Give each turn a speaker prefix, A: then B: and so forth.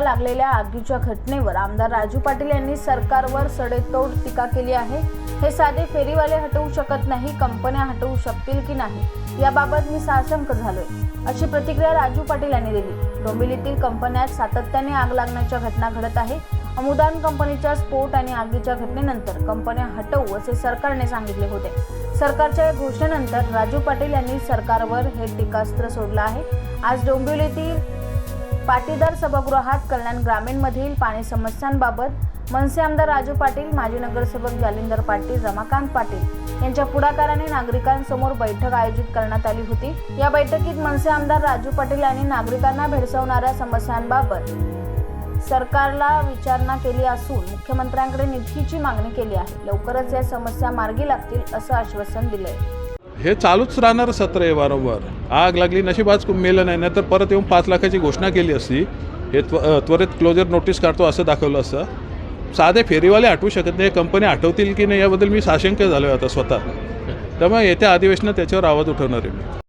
A: लागलेल्या आगीच्या घटनेवर आमदार राजू पाटील यांनी सरकारवर सडेतोड टीका केली आहे. हे साधे फेरीवाले हटवू शकत नाही कंपन्या हटवू शकतील की नाही याबाबत मी साशंक झालोय अशी प्रतिक्रिया राजू पाटील यांनी दिली. डोंबिवलीतील कंपन्यात सातत्याने आग लागण्याच्या घटना घडत आहे. अमुदान कंपनीच्या स्फोट आणि आगीच्या घटनेनंतर कंपन्या हटवू असे सरकारने सांगितले होते. सरकारच्या या घोषणेनंतर राजू पाटील यांनी सरकारवर हे टीकास्त्र सोडलं आहे. आज डोंबिवलीतील पाटीदार सभागृहात कल्याण ग्रामीणमधील पाणी समस्यांबाबत मनसे आमदार राजू पाटील माजी नगरसेवक जालिंदर पाटील रमाकांत पाटील यांच्या पुढाकाराने नागरिकांसमोर बैठक आयोजित करण्यात आली होती. या बैठकीत मनसे आमदार राजू पाटील यांनी नागरिकांना भेडसावणाऱ्या समस्यांबाबत सरकारला विचारणा केली असून मुख्यमंत्र्यांकडे निधीची मागणी केली आहे. लवकरच या समस्या मार्गी लागतील असं आश्वासन दिलंय.
B: हे चालूच राहणार सत्र आहे वारंवार. आग लागली नशिबाच मेलं नाही नाहीतर परत येऊन पाच लाखाची घोषणा केली असती. हे त्व त्वरित क्लोजर नोटीस काढतो असं दाखवलं असतं साधे फेरीवाले आठवू शकत नाही कंपनी आठवतील की नाही याबद्दल मी साशंक झालो आता स्वतः. त्यामुळे येत्या अधिवेशनात त्याच्यावर आवाज उठवणार आहे मी.